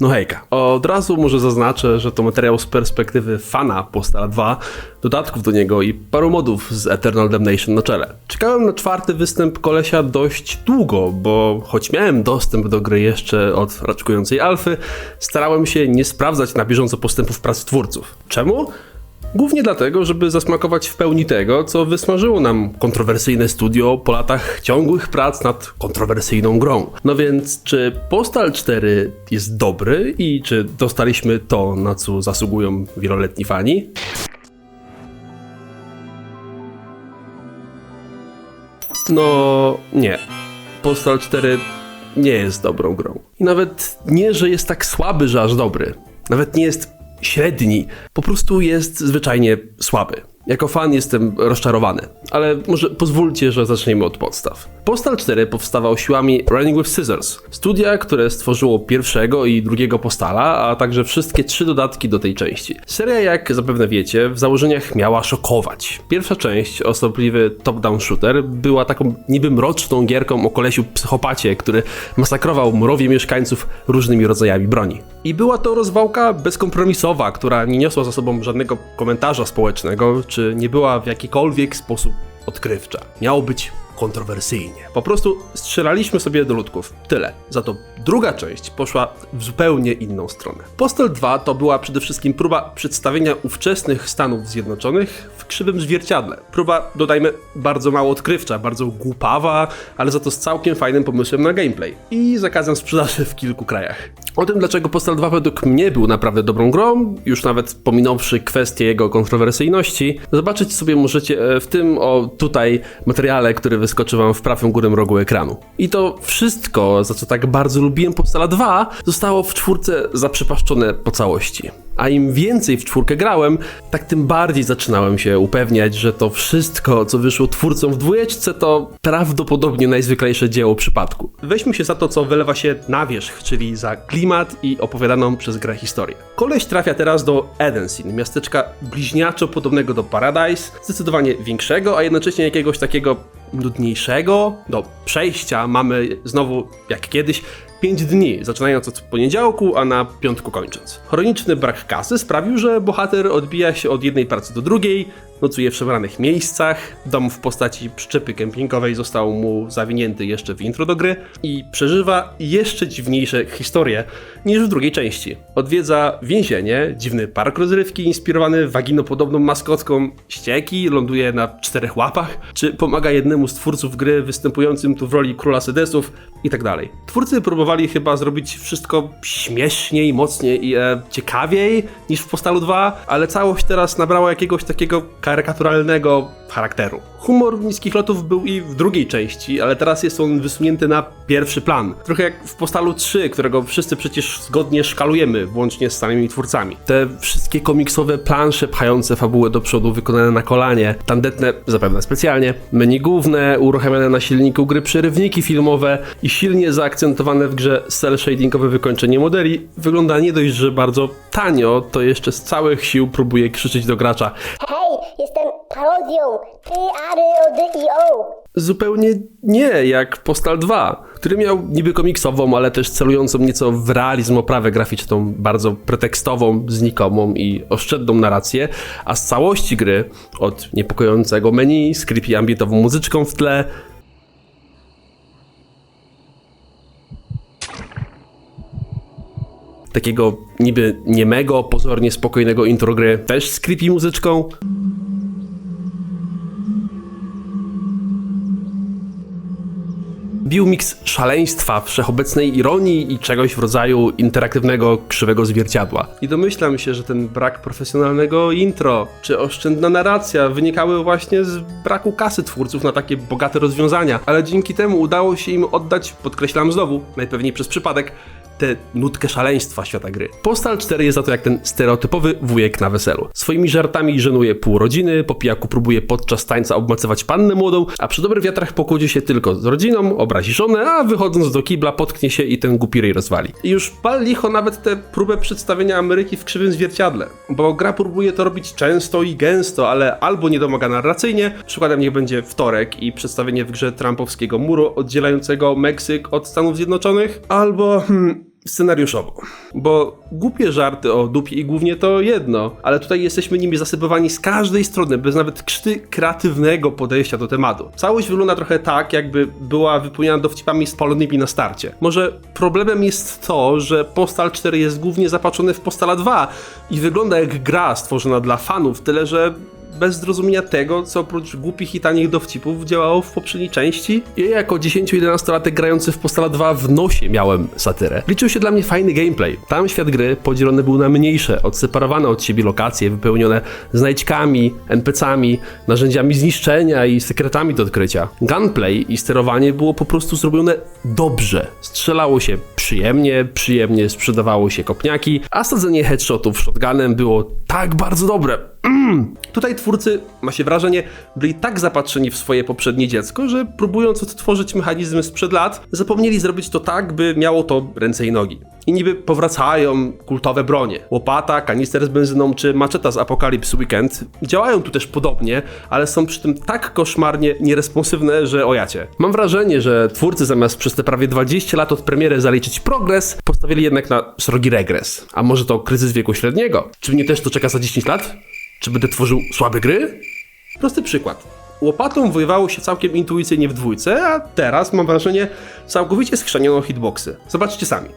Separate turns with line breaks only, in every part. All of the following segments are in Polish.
No hejka. Od razu może zaznaczę, że to materiał z perspektywy fana Postala 2, dodatków do niego i paru modów z Eternal Damnation na czele. Czekałem na czwarty występ kolesia dość długo, bo choć miałem dostęp do gry jeszcze od raczkującej alfy, starałem się nie sprawdzać na bieżąco postępów prac twórców. Czemu? Głównie dlatego, żeby zasmakować w pełni tego, co wysmażyło nam kontrowersyjne studio po latach ciągłych prac nad kontrowersyjną grą. No więc, czy Postal 4 jest dobry i czy dostaliśmy to, na co zasługują wieloletni fani? No, nie. Postal 4 nie jest dobrą grą. I nawet nie, że jest tak słaby, że aż dobry. Nawet nie jest średni. Po prostu jest zwyczajnie słaby. Jako fan jestem rozczarowany, ale może pozwólcie, że zaczniemy od podstaw. Postal 4 powstawał siłami Running with Scissors, studia, które stworzyło pierwszego i drugiego Postala, a także wszystkie trzy dodatki do tej części. Seria, jak zapewne wiecie, w założeniach miała szokować. Pierwsza część, osobliwy top-down shooter, była taką niby mroczną gierką o kolesiu psychopacie, który masakrował mrowie mieszkańców różnymi rodzajami broni. I była to rozwałka bezkompromisowa, która nie niosła za sobą żadnego komentarza społecznego, czy nie była w jakikolwiek sposób odkrywcza. Miało być kontrowersyjnie. Po prostu strzelaliśmy sobie do ludków. Tyle. Za to druga część poszła w zupełnie inną stronę. Postal 2 to była przede wszystkim próba przedstawienia ówczesnych Stanów Zjednoczonych w krzywym zwierciadle. Próba, dodajmy, bardzo mało odkrywcza, bardzo głupawa, ale za to z całkiem fajnym pomysłem na gameplay. I zakazem sprzedaży w kilku krajach. O tym, dlaczego Postal 2 według mnie był naprawdę dobrą grą, już nawet pominąwszy kwestię jego kontrowersyjności, zobaczyć sobie możecie e, w tym, o tutaj, materiale, który wyskoczy wam w prawym górnym rogu ekranu. I to wszystko, za co tak bardzo lubiłem Postala 2, zostało w czwórce zaprzepaszczone po całości. A im więcej w czwórkę grałem, tak tym bardziej zaczynałem się upewniać, że to wszystko, co wyszło twórcom w dwójeczce, to prawdopodobnie najzwyklejsze dzieło przypadku. Weźmy się za to, co wylewa się na wierzch, czyli za klimat i opowiadaną przez grę historię. Koleś trafia teraz do Edensin, miasteczka bliźniaczo podobnego do Paradise, zdecydowanie większego, a jednocześnie jakiegoś takiego nudniejszego. Do przejścia mamy znowu, jak kiedyś, 5 dni, zaczynając od poniedziałku, a na piątku kończąc. Chroniczny brak kasy sprawił, że bohater odbija się od jednej pracy do drugiej, nocuje w przebranych miejscach, dom w postaci przyczepy kempingowej został mu zawinięty jeszcze w intro do gry i przeżywa jeszcze dziwniejsze historie niż w drugiej części. Odwiedza więzienie, dziwny park rozrywki inspirowany waginopodobną maskotką ścieki, ląduje na czterech łapach, czy pomaga jednemu z twórców gry występującym tu w roli króla sedesów i tak. Twórcy próbowali chyba zrobić wszystko śmieszniej, mocniej i e, ciekawiej niż w Postalu 2, ale całość teraz nabrała jakiegoś takiego karykaturalnego charakteru. Humor niskich lotów był i w drugiej części, ale teraz jest on wysunięty na pierwszy plan. Trochę jak w Postalu 3, którego wszyscy przecież zgodnie szkalujemy, włącznie z samymi twórcami. Te wszystkie komiksowe plansze pchające fabułę do przodu, wykonane na kolanie, tandetne, zapewne specjalnie, menu główne, uruchamiane na silniku gry przerywniki filmowe i silnie zaakcentowane w grze cel shadingowe wykończenie modeli, wygląda nie dość, że bardzo tanio, to jeszcze z całych sił próbuje krzyczeć do gracza
Hej, jestem P-A-R-O-D-I-O.
Zupełnie nie, jak Postal 2, który miał niby komiksową, ale też celującą nieco w realizm oprawę graficzną, bardzo pretekstową, znikomą i oszczędną narrację, a z całości gry, od niepokojącego menu, z creepy ambientową muzyczką w tle, takiego niby niemego, pozornie spokojnego intro gry, też z creepy muzyczką, bił miks szaleństwa, wszechobecnej ironii i czegoś w rodzaju interaktywnego, krzywego zwierciadła. I domyślam się, że ten brak profesjonalnego intro, czy oszczędna narracja wynikały właśnie z braku kasy twórców na takie bogate rozwiązania, ale dzięki temu udało się im oddać, podkreślam znowu, najpewniej przez przypadek, tę nutkę szaleństwa świata gry. Postal 4 jest za to jak ten stereotypowy wujek na weselu. Swoimi żartami żenuje pół rodziny, po pijaku próbuje podczas tańca obmacywać pannę młodą, a przy dobrych wiatrach pokłóci się tylko z rodziną, obrazi żonę, a wychodząc do kibla potknie się i ten głupi rej rozwali. I już pal licho nawet tę próbę przedstawienia Ameryki w krzywym zwierciadle, bo gra próbuje to robić często i gęsto, ale albo nie domaga narracyjnie, przykładem niech będzie wtorek i przedstawienie w grze trumpowskiego muru oddzielającego Meksyk od Stanów Zjednoczonych, albo hmm, scenariuszowo. Bo głupie żarty o dupie i głównie to jedno, ale tutaj jesteśmy nimi zasypywani z każdej strony, bez nawet krzty kreatywnego podejścia do tematu. Całość wygląda trochę tak, jakby była wypełniona dowcipami spalonymi na starcie. Może problemem jest to, że Postal 4 jest głównie zapatrzony w Postala 2 i wygląda jak gra stworzona dla fanów, tyle że bez zrozumienia tego, co oprócz głupich i tanich dowcipów działało w poprzedniej części. Ja jako 10-11-latek grający w Postala 2 w nosie miałem satyrę. Liczył się dla mnie fajny gameplay. Tam świat gry podzielony był na mniejsze, odseparowane od siebie lokacje, wypełnione znajdźkami, NPC-ami, narzędziami zniszczenia i sekretami do odkrycia. Gunplay i sterowanie było po prostu zrobione dobrze. Strzelało się przyjemnie, przyjemnie sprzedawało się kopniaki, a sadzenie headshotów shotgunem było tak bardzo dobre. Tutaj twórcy, ma się wrażenie, byli tak zapatrzeni w swoje poprzednie dziecko, że próbując odtworzyć mechanizmy sprzed lat, zapomnieli zrobić to tak, by miało to ręce i nogi. I niby powracają kultowe bronie. Łopata, kanister z benzyną czy maczeta z Apocalypse Weekend działają tu też podobnie, ale są przy tym tak koszmarnie nieresponsywne, że ojacie. Mam wrażenie, że twórcy zamiast przez te prawie 20 lat od premiery zaliczyć progres, postawili jednak na srogi regres. A może to kryzys wieku średniego? Czy mnie też to czeka za 10 lat? Czy będę tworzył słabe gry? Prosty przykład. Łopatą wojowało się całkiem intuicyjnie w dwójce, a teraz mam wrażenie całkowicie skrzaniono hitboxy. Zobaczcie sami.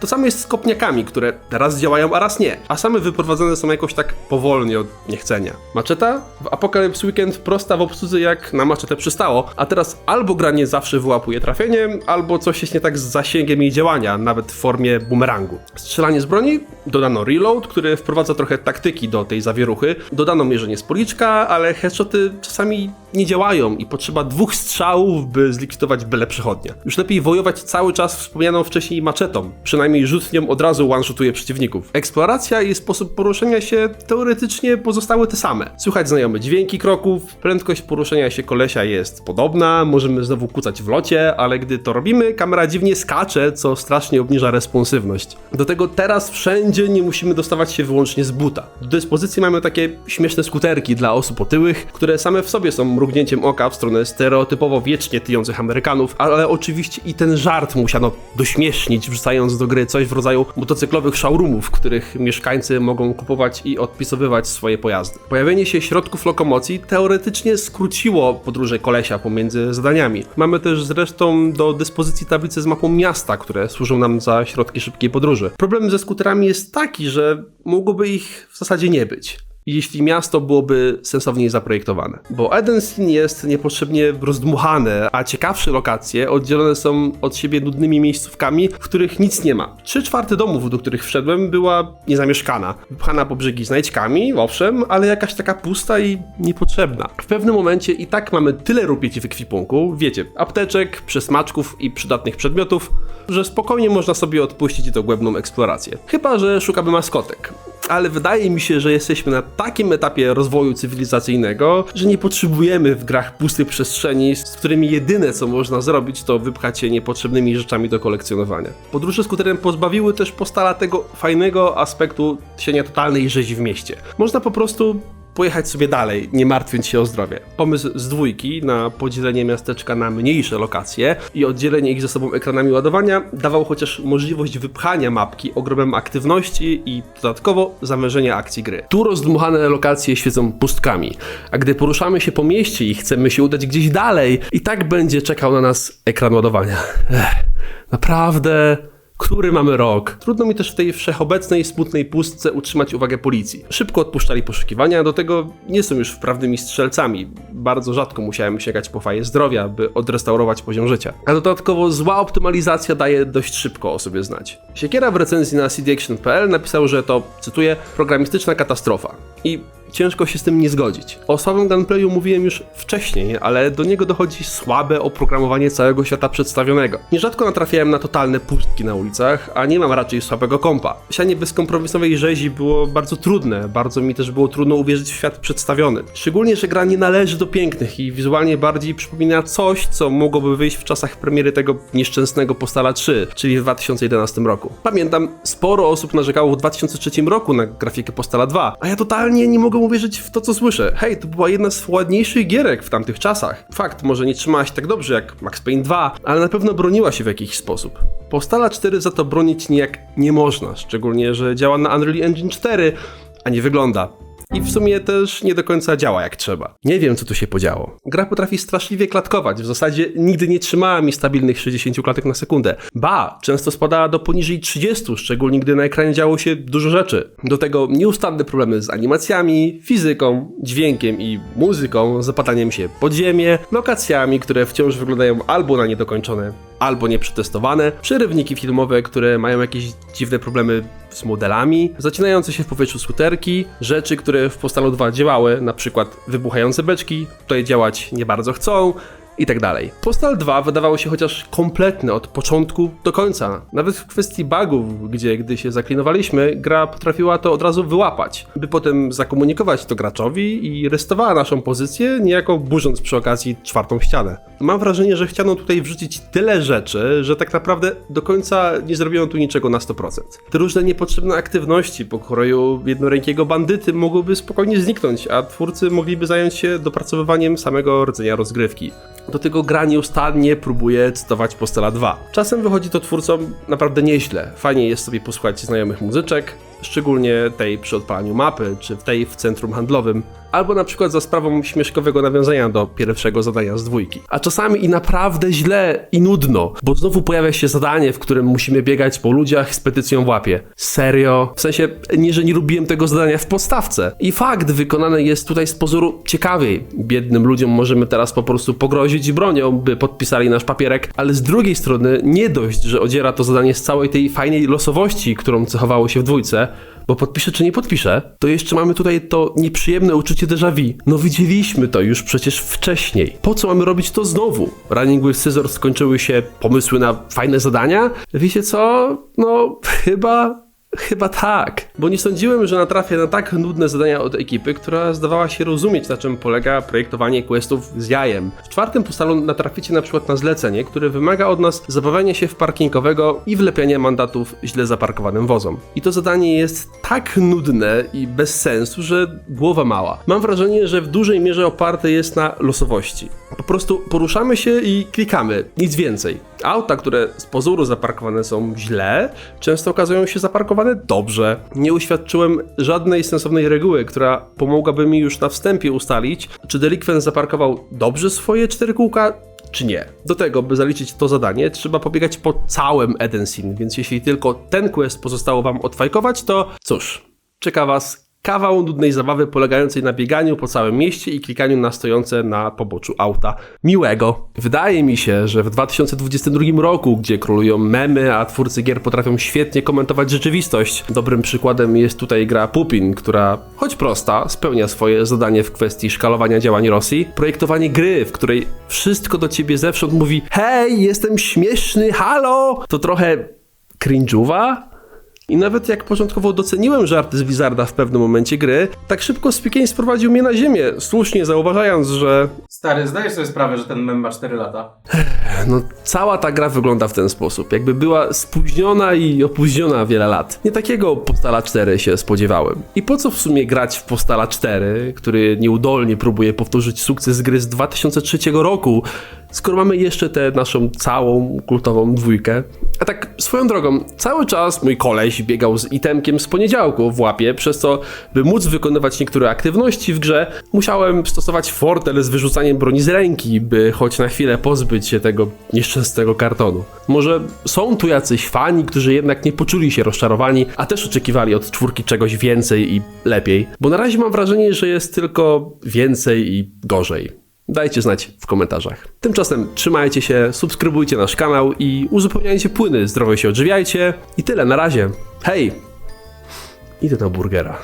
To samo jest z kopniakami, które raz działają, a raz nie, a same wyprowadzone są jakoś tak powolnie od niechcenia. Maczeta? W Apocalypse Weekend prosta w obsłudze jak na maczetę przystało, a teraz albo gra nie zawsze wyłapuje trafienie, albo coś jest nie tak z zasięgiem jej działania, nawet w formie bumerangu. Strzelanie z broni? Dodano reload, który wprowadza trochę taktyki do tej zawieruchy. Dodano mierzenie z policzka, ale headshoty czasami nie działają i potrzeba dwóch strzałów, by zlikwidować byle przechodnia. Już lepiej wojować cały czas wspomnianą wcześniej maczetą, przynajmniej rzut nią od razu one-shotuje przeciwników. Eksploracja i sposób poruszenia się teoretycznie pozostały te same. Słychać znajome dźwięki kroków, prędkość poruszenia się kolesia jest podobna, możemy znowu kucać w locie, ale gdy to robimy, kamera dziwnie skacze, co strasznie obniża responsywność. Do tego teraz wszędzie nie musimy dostawać się wyłącznie z buta. Do dyspozycji mamy takie śmieszne skuterki dla osób otyłych, które same w sobie są mrugnięciem oka w stronę stereotypowo wiecznie tyjących Amerykanów, ale oczywiście i ten żart musiano dośmiesznić, wrzucając do gry coś w rodzaju motocyklowych showroomów, w których mieszkańcy mogą kupować i odpisowywać swoje pojazdy. Pojawienie się środków lokomocji teoretycznie skróciło podróże kolesia pomiędzy zadaniami. Mamy też zresztą do dyspozycji tablice z mapą miasta, które służą nam za środki szybkiej podróży. Problem ze skuterami jest taki, że mogłoby ich w zasadzie nie być jeśli miasto byłoby sensowniej zaprojektowane. Bo Edensin jest niepotrzebnie rozdmuchane, a ciekawsze lokacje oddzielone są od siebie nudnymi miejscówkami, w których nic nie ma. Trzy czwarte domów, do których wszedłem, była niezamieszkana. Wypchana po brzegi znajdźkami, owszem, ale jakaś taka pusta i niepotrzebna. W pewnym momencie i tak mamy tyle rupieci w ekwipunku, wiecie, apteczek, przesmaczków i przydatnych przedmiotów, że spokojnie można sobie odpuścić dogłębną eksplorację. Chyba, że szukamy maskotek ale wydaje mi się, że jesteśmy na takim etapie rozwoju cywilizacyjnego, że nie potrzebujemy w grach pustych przestrzeni, z którymi jedyne co można zrobić, to wypchać się niepotrzebnymi rzeczami do kolekcjonowania. Podróże skuterem pozbawiły też postala tego fajnego aspektu sienia totalnej rzezi w mieście. Można po prostu pojechać sobie dalej, nie martwiąc się o zdrowie. Pomysł z dwójki na podzielenie miasteczka na mniejsze lokacje i oddzielenie ich ze sobą ekranami ładowania dawał chociaż możliwość wypchania mapki ogromem aktywności i dodatkowo zamężenia akcji gry. Tu rozdmuchane lokacje świecą pustkami, a gdy poruszamy się po mieście i chcemy się udać gdzieś dalej, i tak będzie czekał na nas ekran ładowania. Ech, naprawdę który mamy rok. Trudno mi też w tej wszechobecnej, smutnej pustce utrzymać uwagę policji. Szybko odpuszczali poszukiwania, do tego nie są już wprawnymi strzelcami. Bardzo rzadko musiałem sięgać po faję zdrowia, by odrestaurować poziom życia. A dodatkowo zła optymalizacja daje dość szybko o sobie znać. Siekiera w recenzji na cdaction.pl napisał, że to, cytuję, programistyczna katastrofa. I ciężko się z tym nie zgodzić. O słabym gunplayu mówiłem już wcześniej, ale do niego dochodzi słabe oprogramowanie całego świata przedstawionego. Nierzadko natrafiałem na totalne pustki na ulicach, a nie mam raczej słabego kompa. Sianie bezkompromisowej rzezi było bardzo trudne, bardzo mi też było trudno uwierzyć w świat przedstawiony. Szczególnie, że gra nie należy do pięknych i wizualnie bardziej przypomina coś, co mogłoby wyjść w czasach premiery tego nieszczęsnego Postala 3, czyli w 2011 roku. Pamiętam, sporo osób narzekało w 2003 roku na grafikę Postala 2, a ja totalnie nie mogę mogłem uwierzyć w to, co słyszę. Hej, to była jedna z ładniejszych gierek w tamtych czasach. Fakt, może nie trzymała się tak dobrze jak Max Payne 2, ale na pewno broniła się w jakiś sposób. Powstala 4 za to bronić nijak nie można, szczególnie, że działa na Unreal Engine 4, a nie wygląda. I w sumie też nie do końca działa jak trzeba. Nie wiem, co tu się podziało. Gra potrafi straszliwie klatkować. W zasadzie nigdy nie trzymała mi stabilnych 60 klatek na sekundę. Ba, często spadała do poniżej 30, szczególnie gdy na ekranie działo się dużo rzeczy. Do tego nieustanne problemy z animacjami, fizyką, dźwiękiem i muzyką, zapadaniem się pod ziemię, lokacjami, które wciąż wyglądają albo na niedokończone, albo nieprzetestowane, przerywniki filmowe, które mają jakieś dziwne problemy z modelami, zacinające się w powietrzu skuterki, rzeczy, które w Postalu 2 działały, na przykład wybuchające beczki, tutaj działać nie bardzo chcą, i tak dalej. Postal 2 wydawało się chociaż kompletne od początku do końca. Nawet w kwestii bugów, gdzie gdy się zaklinowaliśmy, gra potrafiła to od razu wyłapać, by potem zakomunikować to graczowi i restowała naszą pozycję, niejako burząc przy okazji czwartą ścianę. Mam wrażenie, że chciano tutaj wrzucić tyle rzeczy, że tak naprawdę do końca nie zrobiono tu niczego na 100%. Te różne niepotrzebne aktywności pokroju jednorękiego bandyty mogłyby spokojnie zniknąć, a twórcy mogliby zająć się dopracowywaniem samego rdzenia rozgrywki. Do tego gra nieustannie próbuje cytować Postela 2. Czasem wychodzi to twórcom naprawdę nieźle. Fajnie jest sobie posłuchać znajomych muzyczek, szczególnie tej przy odpalaniu mapy, czy tej w centrum handlowym, albo na przykład za sprawą śmieszkowego nawiązania do pierwszego zadania z dwójki. A czasami i naprawdę źle i nudno, bo znowu pojawia się zadanie, w którym musimy biegać po ludziach z petycją w łapie. Serio? W sensie, nie, że nie lubiłem tego zadania w podstawce. I fakt wykonany jest tutaj z pozoru ciekawiej. Biednym ludziom możemy teraz po prostu pogrozić bronią, by podpisali nasz papierek, ale z drugiej strony nie dość, że odziera to zadanie z całej tej fajnej losowości, którą cechowało się w dwójce, bo podpiszę czy nie podpiszę, to jeszcze mamy tutaj to nieprzyjemne uczucie déjà vu. No widzieliśmy to już przecież wcześniej. Po co mamy robić to znowu? Running with Scissors skończyły się pomysły na fajne zadania? Wiecie co? No chyba... Chyba tak, bo nie sądziłem, że natrafię na tak nudne zadania od ekipy, która zdawała się rozumieć, na czym polega projektowanie questów z jajem. W czwartym postalu natraficie na przykład na zlecenie, które wymaga od nas zabawiania się w parkingowego i wlepiania mandatów źle zaparkowanym wozom. I to zadanie jest tak nudne i bez sensu, że głowa mała. Mam wrażenie, że w dużej mierze oparte jest na losowości. Po prostu poruszamy się i klikamy, nic więcej. Auta, które z pozoru zaparkowane są źle, często okazują się zaparkowane dobrze. Nie uświadczyłem żadnej sensownej reguły, która pomogłaby mi już na wstępie ustalić, czy delikwent zaparkował dobrze swoje cztery kółka, czy nie. Do tego, by zaliczyć to zadanie, trzeba pobiegać po całym Edensin, więc jeśli tylko ten quest pozostało wam odfajkować, to cóż, czeka was kawał nudnej zabawy polegającej na bieganiu po całym mieście i klikaniu na stojące na poboczu auta. Miłego. Wydaje mi się, że w 2022 roku, gdzie królują memy, a twórcy gier potrafią świetnie komentować rzeczywistość, dobrym przykładem jest tutaj gra Pupin, która, choć prosta, spełnia swoje zadanie w kwestii szkalowania działań Rosji. Projektowanie gry, w której wszystko do ciebie zewsząd mówi hej, jestem śmieszny, halo! To trochę cringe'uwa, i nawet jak początkowo doceniłem żarty z Blizzarda w pewnym momencie gry, tak szybko Spikane sprowadził mnie na ziemię, słusznie zauważając, że
Stary, zdajesz sobie sprawę, że ten mem ma 4 lata?
no, cała ta gra wygląda w ten sposób, jakby była spóźniona i opóźniona wiele lat. Nie takiego Postala 4 się spodziewałem. I po co w sumie grać w Postala 4, który nieudolnie próbuje powtórzyć sukces gry z 2003 roku, skoro mamy jeszcze tę naszą całą kultową dwójkę? A tak swoją drogą, cały czas mój koleś biegał z itemkiem z poniedziałku w łapie, przez co, by móc wykonywać niektóre aktywności w grze, musiałem stosować fortel z wyrzucaniem broni z ręki, by choć na chwilę pozbyć się tego nieszczęsnego kartonu. Może są tu jacyś fani, którzy jednak nie poczuli się rozczarowani, a też oczekiwali od czwórki czegoś więcej i lepiej, bo na razie mam wrażenie, że jest tylko więcej i gorzej. Dajcie znać w komentarzach. Tymczasem trzymajcie się, subskrybujcie nasz kanał i uzupełniajcie płyny, zdrowo się odżywiajcie. I tyle, na razie. Hej! Idę na burgera.